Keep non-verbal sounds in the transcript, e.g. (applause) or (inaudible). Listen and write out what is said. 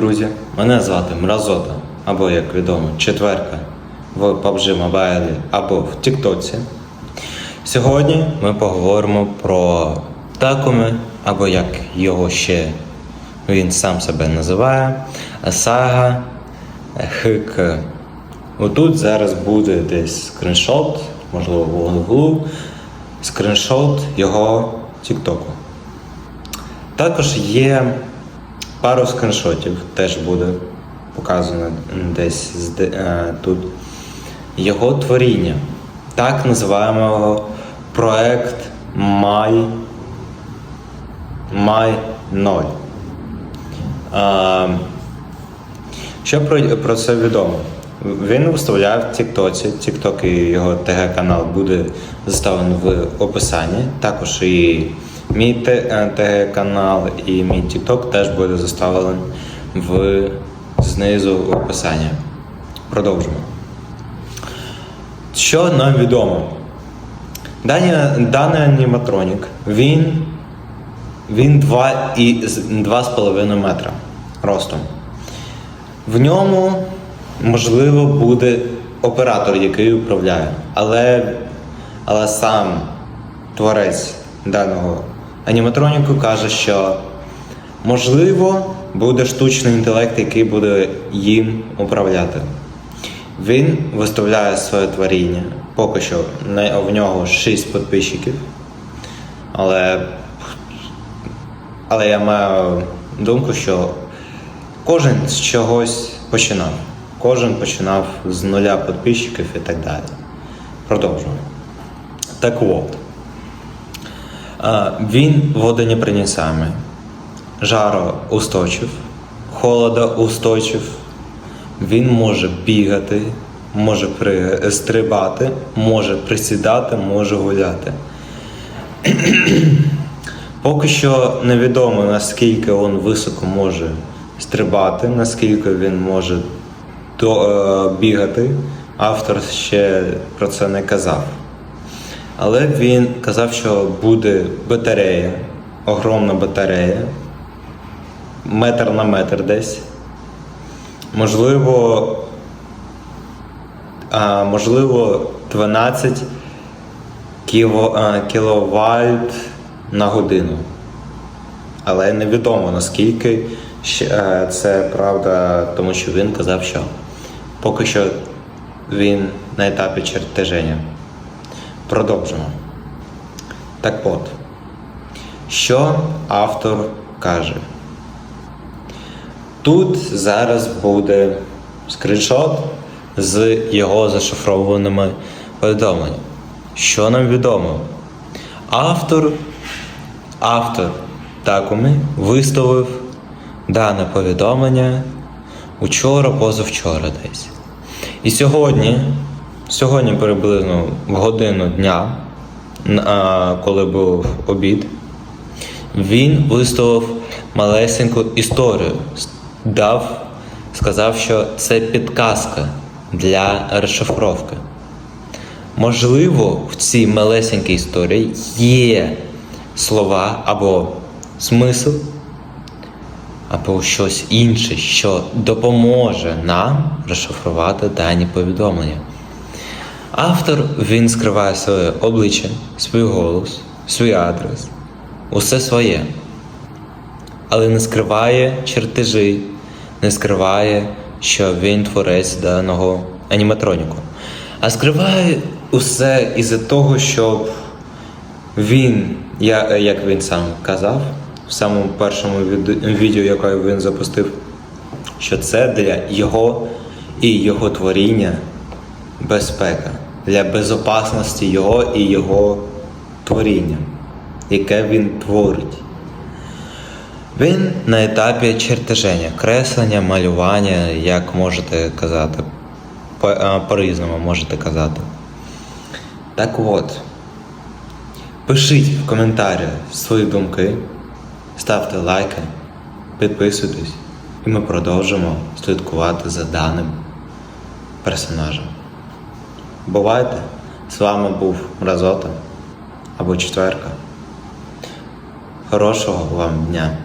Друзі, мене звати Мразота, або як відомо, четверка в PUBG Mobile або в Тіктоці. Сьогодні ми поговоримо про Такуми, або як його ще він сам себе називає, Сага ХК. Отут зараз буде десь скріншот, можливо, в углу, скріншот його Тіктоку. Також є пару скріншотів, теж буде показано десь е, тут. Його творіння. Так називаємо проект Май Май 0. А, що про, про це відомо? Він виставляв в Тіктоці. Тікток і його ТГ-канал буде заставлений в описанні. Також і мій ТГ-канал, і мій Тікток теж буде заставлений в, знизу в описанні. Продовжимо. Що нам відомо? Дані, даний аніматронік, він, він 2 і з- 2,5 метра ростом. В ньому, можливо, буде оператор, який управляє, але, але сам творець даного аніматроніку каже, що можливо буде штучний інтелект, який буде їм управляти. Він виставляє своє творіння. Поки що в нього 6 підписчиків. Але, але я маю думку, що кожен з чогось починав. Кожен починав з нуля підписчиків і так далі. Продовжуємо. Так от. А, Він водонепроницаемый, жароустойчив, холодоустойчив. Він може бігати, може стрибати, може присідати, може гуляти. (clears throat) Поки що невідомо, наскільки він високо може стрибати, наскільки він може е, бігати. Автор ще про це не казав. Але він казав, що буде батарея, огромна батарея, метр на метр десь. Можливо, а, можливо 12 кіло, а, кіловольт на годину. Але невідомо наскільки це правда, тому що він казав, що поки що він на етапі чертеження. Продовжимо. Так от, що автор каже? Тут зараз буде скріншот з його зашифрованими повідомленнями. Що нам відомо? Автор, автор Такуми виставив дане повідомлення учора, позавчора десь. І сьогодні, сьогодні приблизно в годину дня, коли був обід, він виставив малесеньку історію. Дав, сказав, що це підказка для розшифровки. Можливо, в цій малесенькій історії є слова або смисл, або щось інше, що допоможе нам розшифрувати дані повідомлення. Автор він скриває своє обличчя, свій голос, свій адрес, усе своє. Але не скриває чертежі, не скриває, що він творець даного аніматроніку. А скриває усе із-за того, що він, як він сам казав, в самому першому відео, яке він запустив, що це для його і його творіння безпека, для безопасності його і його творіння, яке він творить. Він на етапі чертеження, креслення, малювання, як можете казати, а, по-різному можете казати. Так от, пишіть в коментарях свої думки, ставте лайки, підписуйтесь, і ми продовжимо слідкувати за даним персонажем. Бувайте! З вами був Мразота або Четверка. Хорошого вам дня!